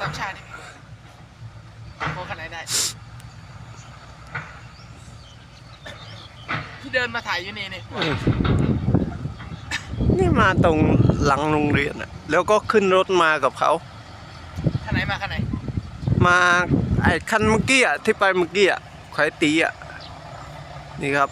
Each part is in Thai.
ตามชาดิโค้งขนาดได้ ที่เดินมาถ่ายอยู่นี่นี่อืนี่มาตรงหลังโรงเรียนอะแล้วก็ขึ้นรถมากับเขา ขนาดมาขนาดมาไอ้คันเมื่อกี้อะที่ไปเมื่อกี้อะไข่ตีอะนี่ครับ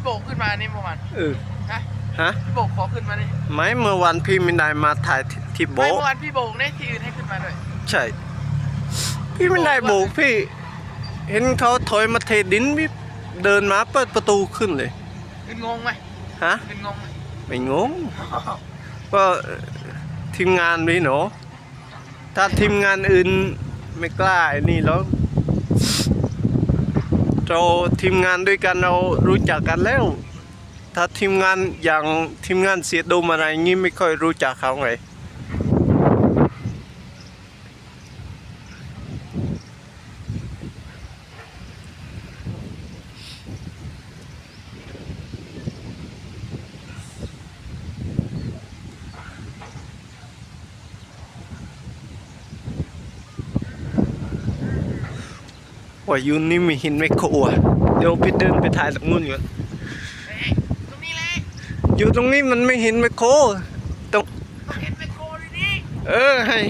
พี่โบกขึ้นมานี่เมื่อวานเออฮะฮะพี่โบกขอขึ้นมานี่ไม่เมื่อวันพี่ไม่ได้มาถ่ายที่ที่โบไม่กเมื่อวานพี่โบกเนี่ยที่อื่นให้ขึ้นมาด้วยใช่ พี่ไม่ได้โบกพี่ เห็นเขาถอยมาเทดินพี่เดินมาเปิดประตูขึ้นเลยขึ้นงงไหมฮะขึ้นงงไหมไม่งงก็ทีมงานนี่เนาะถ้าทีมงานอื่นไม่กล้าไอ้นี่แล้ว เราทีมงานด้วยกันเรารู้จักกันแล้ว ถ้าทีมงานอย่างทีมงานเสียดมอะไรงี้ไม่ค่อยรู้จักเขาไง ว่าอยูนี่มีหินไม่โคอะเดี๋ยวพี่เดินไปถ่ายตรงนู้นก่อนเฮ้ยตรงนี้แหละอยู่ตรงนี้มันไม่เห็นไม่โคตรงต้องเห็นไปโคเลยนี่เออให้